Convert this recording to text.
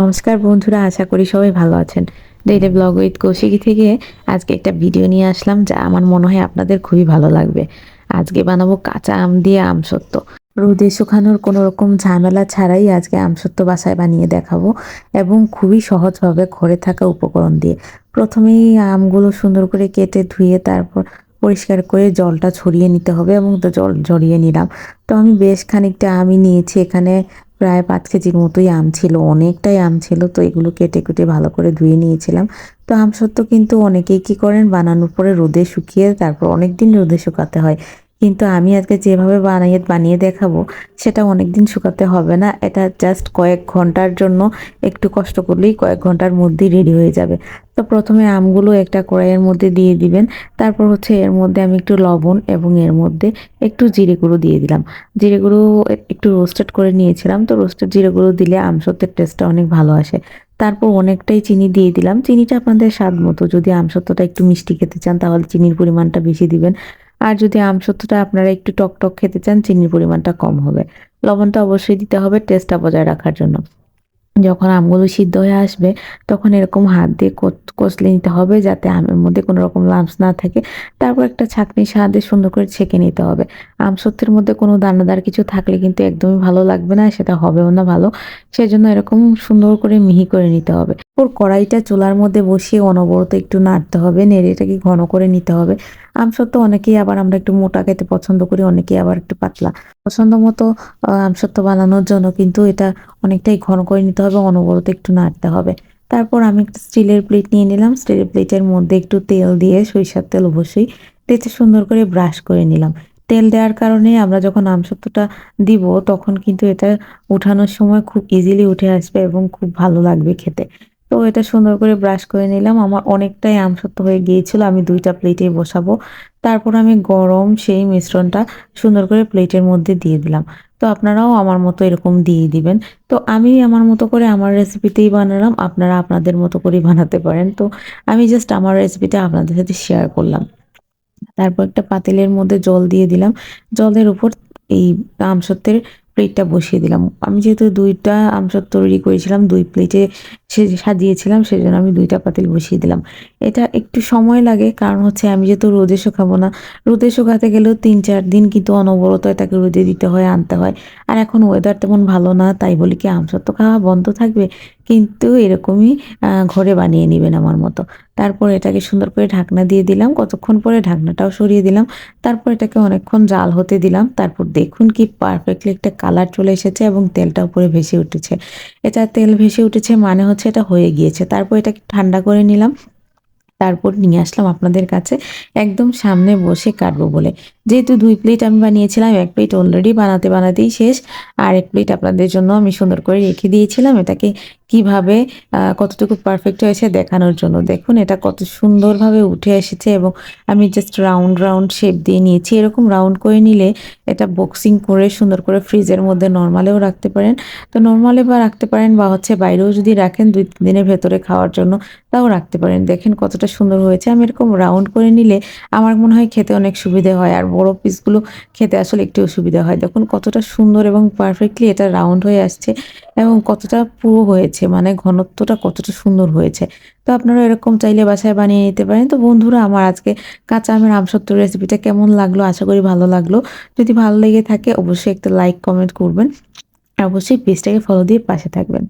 নমস্কার বন্ধুরা, আশা করি সবাই ভালো আছেন। ডেটে ব্লগ উইথ কৌশিকী থেকে আজকে একটা ভিডিও নিয়ে আসলাম যা আমার মনে হয় আপনাদের খুবই ভালো লাগবে। আজকে বানাবো কাঁচা আম দিয়ে আমসত্ত্ব রোদে শুকানোর কোনো রকম ঝামেলা ছাড়াই আজকে আমসত্ত্ব বাসায় বানিয়ে দেখাবো এবং খুবই সহজভাবে ঘরে থাকা উপকরণ দিয়ে। প্রথমেই আমগুলো সুন্দর করে কেটে ধুয়ে তারপর পরিষ্কার করে জলটা ছড়িয়ে নিতে হবে এবং তো জল ঝরিয়ে নিলাম। তো আমি বেশ খানিকটা আমি নিয়েছি এখানে। প্রায় পাঁচ কেজির মতোই আম ছিল, অনেকটাই আম ছিল, তো এগুলো কেটে কুটে ভালো করে ধুয়ে নিয়েছিলাম। তো আম সত্ত্ব কিন্তু অনেকেই কি করেন, বানানোর পরে রোদে শুকিয়ে তারপর অনেক দিন রোদে শুকাতে হয়। কিন্তু আমি আজকে যেভাবে বানিয়ে বানিয়ে দেখাবো, সেটা অনেক দিন শুকাতে হবে না। এটা জাস্ট কয়েক ঘণ্টার জন্য একটু কষ্ট করলেই কয়েক ঘণ্টার মধ্যেই রেডি হয়ে যাবে। তো প্রথমে আমগুলো একটা কড়াইয়ের মধ্যে দিয়ে দিবেন। তারপর হচ্ছে এর মধ্যে আমি একটু লবণ এবং এর মধ্যে একটু জিরে গুঁড়ো দিয়ে দিলাম। জিরে গুঁড়ো একটু রোস্টেড করে নিয়েছিলাম। তো রোস্টেড জিরে গুঁড়ো দিলে আমসত্ত্বের টেস্টটা অনেক ভালো আসে। তারপর অনেকটাই চিনি দিয়ে দিলাম। চিনিটা আপনাদের স্বাদ মতো। যদি আমসত্ত্বটা একটু মিষ্টি খেতে চান, তাহলে চিনির পরিমাণটা বেশি দিবেন। আর যদি আমসত্ত্বটা আপনারা একটু টক টক খেতে চান, চিনির পরিমাণটা কম হবে। লবণটা অবশ্যই দিতে হবে টেস্টটা বজায় রাখার জন্য। যখন আমগুলো সিদ্ধ হয়ে আসবে, তখন এরকম হাত দিয়ে কষলে নিতে হবে যাতে আমের মধ্যে কোনো রকম লাম্পস না থাকে। তারপর একটা ছাঁকনির সাহায্যে সুন্দর করে ছেঁকে নিতে হবে। আম সত্যের মধ্যে কোনো দানাদার কিছু থাকলে কিন্তু একদমই ভালো লাগবে না, সেটা হবেও না ভালো। সেজন্য এরকম সুন্দর করে মিহি করে নিতে হবে। ওর কড়াইটা চুলার মধ্যে বসিয়ে অনবরত একটু নাড়তে হবে। নেড়ে এটাকে ঘন করে নিতে হবে? আম সত্য অনেকেই আবার আমরা একটু মোটা খেতে পছন্দ করি, অনেকেই আবার একটু পাতলা। পছন্দ মতো আমসত্ত্ব বানানোর জন্য কিন্তু এটা অনেকটাই ঘন করে নিতে হবে অনবরত একটু নাড়তে হবে। তারপর আমি একটা স্টিলের প্লেট নিয়ে নিলাম। স্টিলের প্লেটের মধ্যে একটু তেল দিয়ে সরিষার তেল অবশ্যই তেতে সুন্দর করে ব্রাশ করে নিলাম। তেল দেওয়ার কারণে আমরা যখন আমসত্ত্বটা দিব, তখন কিন্তু এটা উঠানোর সময় খুব ইজিলি উঠে আসবে এবং খুব ভালো লাগবে খেতে। তো এটা সুন্দর করে ব্রাশ করে নিলাম। আমার অনেকটাই আমসত্ত্ব হয়ে গিয়েছিল, আমি দুইটা প্লেটে বসাবো। তারপর আমি গরম সেই মিশ্রণটা সুন্দর করে প্লেটের মধ্যে দিয়ে দিলাম। তো আপনারাও আমার মতো এরকম দিয়ে দিবেন। তো আমি আমার মতো করে আমার রেসিপিতেই বানালাম, আপনারা আপনাদের মতো করেই বানাতে পারেন। তো আমি জাস্ট আমার রেসিপিটা আপনাদের সাথে শেয়ার করলাম। তারপর একটা পাতিলের মধ্যে জল দিয়ে দিলাম। জলের উপর এই আমসত্ত্বের প্লেটটা বসিয়ে দিলাম। আমি যেহেতু দুইটা আমসত্ত্ব তৈরি করেছিলাম, দুই প্লেটে সে সাজিয়েছিলাম, সেজন্য আমি দুইটা পাতিল বসিয়ে দিলাম। এটা একটু সময় লাগে, কারণ হচ্ছে আমি যেহেতু রোদে শুকাবো না, রোদে শুকাতে গেলেও তিন, চার দিন কিন্তু অনবরত এটাকে রোদে দিতে হয়, আনতে হয়। আর এখন ওয়েদার তেমন ভালো না, তাই বলি কি আমসত্ত্ব খাওয়া বন্ধ থাকবে, কিন্তু এরকমই ঘরে বানিয়ে নেবেন আমার মতো। তারপর এটাকে সুন্দর করে ঢাকনা দিয়ে দিলাম, কতক্ষণ পরে ঢাকনাটাও সরিয়ে দিলাম। তারপর এটাকে অনেকক্ষণ জাল হতে দিলাম, তারপর দেখুন কি পারফেক্টলি একটা কালার চলে এসেছে এবং তেলটা উপরে ভেসে উঠেছে। এটা তেল ভেসে উঠেছে মানে হচ্ছে এটা হয়ে গিয়েছে। তারপর এটাকে ঠান্ডা করে নিলাম। তারপর নিয়ে আসলাম আপনাদের কাছে। একদম সামনে বসে কাটবো বলে। যেহেতু দুই প্লেট আমি বানিয়েছিলাম, এক প্লেট অলরেডি বানাতে, বানাতেই শেষ। আর এক প্লেট আপনাদের জন্য আমি সুন্দর করে রেখে দিয়েছিলাম। এটাকে কীভাবে কতটুকু পারফেক্ট হয়েছে দেখানোর জন্য। দেখুন, এটা কত সুন্দরভাবে উঠে এসেছে এবং আমি জাস্ট রাউন্ড রাউন্ড শেপ দিয়ে নিয়েছি। এরকম রাউন্ড করে নিলে এটা বক্সিং করে সুন্দর করে ফ্রিজের মধ্যে নর্মালেও রাখতে পারেন। তো নর্মালে বা রাখতে পারেন বা হচ্ছে বাইরেও যদি রাখেন দুই, তিন দিনের ভেতরে খাওয়ার জন্য, তাও রাখতে পারেন। দেখেন কতটা সুন্দর হয়েছে। আমি এরকম রাউন্ড করে নিলে আমার মনে হয় খেতে অনেক সুবিধে হয় আর বড় পিসগুলো খেতে আসলে একটু অসুবিধা হয়। দেখুন কতটা সুন্দর এবং পারফেক্টলি এটা রাউন্ড হয়ে আসছে এবং কতটা পুরো হয়েছে। মানে ঘনত্বটা কতটা সুন্দর হয়েছে। তো আপনারা এরকম চাইলে বাসায় বানিয়ে নিতে পারেন। তো বন্ধুরা, আমার আজকে কাঁচা আমের আমসত্ত্ব রেসিপিটা কেমন লাগল? আশা করি ভালো লাগল। যদি ভালো লেগে থাকে, অবশ্যই একটা লাইক কমেন্ট করবেন। অবশ্যই পেজটাকে ফলো দিয়ে পাশে থাকবেন।